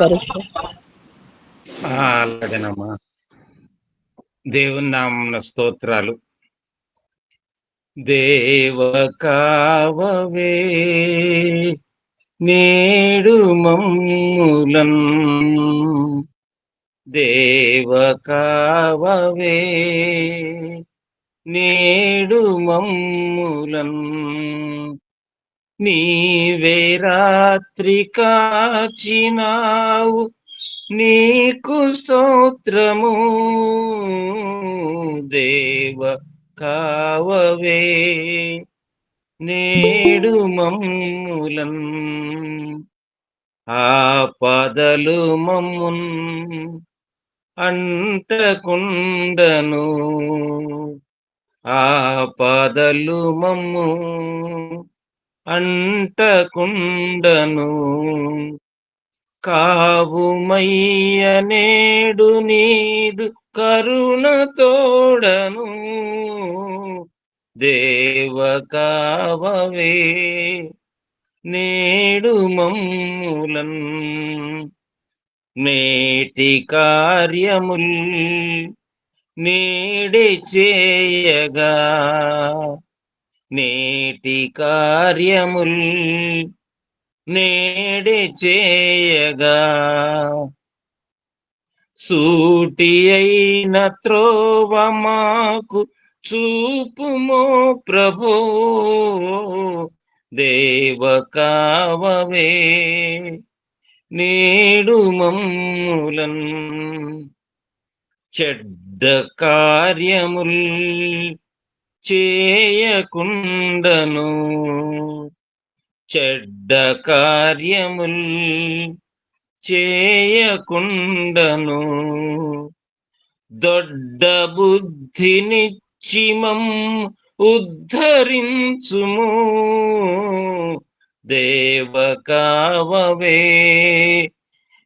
గణపరుస్తూ అలాగేనమ్మా. దేవుని నామన స్తోత్రాలు. దేవ కావవే నేడు మమ్ములం. దేవ కావవే నేడు మమ్ములం. నీవే రాత్రి కాచినావు నీకు స్తోత్రము. దేవ కావవే నేడు మమ్ములం. ఆ పదలు మమ్మున్ అంటకుండను. ఆ పదలు మమ్ము అంటకుండను. కావుమయ్య నేడు నీదు కరుణ తోడను. దేవ కావవే నేడు మమ్ములన్. నేటి కార్యముల్ నేడే చేయగా నేటి కార్యముల్ నేడి చేయగా సూటి అయిన త్రోవ మాకు చూపుమో ప్రభో. దేవ కావవే నేడు మమ్ములన్ చెడ్డ కార్యముల్ చేయకుండను. చెడ్డ కార్యముల్ చేయకుండను. దొడ్డ బుద్ధినిచ్చిమం ఉద్ధరించుము. దేవకావవే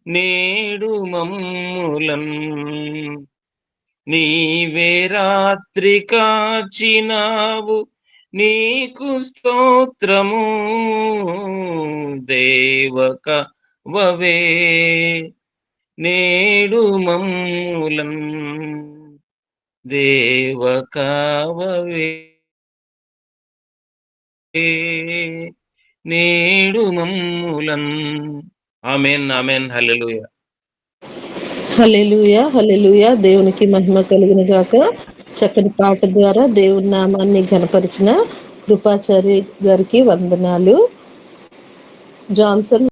నేడు మమ్ములం నీవే రాత్రి కాచినావు నీకు స్తోత్రము. దేవక వవే నేడు మమ్ములం. దేవకావవే నేడు మమ్ములం. Amen amen. హల్లెలూయా. హల్లెలూయా హల్లెలూయా. దేవునికి మహిమ కలుగును గాక. చక్కని పాట ద్వారా దేవుని నామాన్ని ఘనపరిచిన కృపాచారి గారికి వందనాలు. జాన్సన్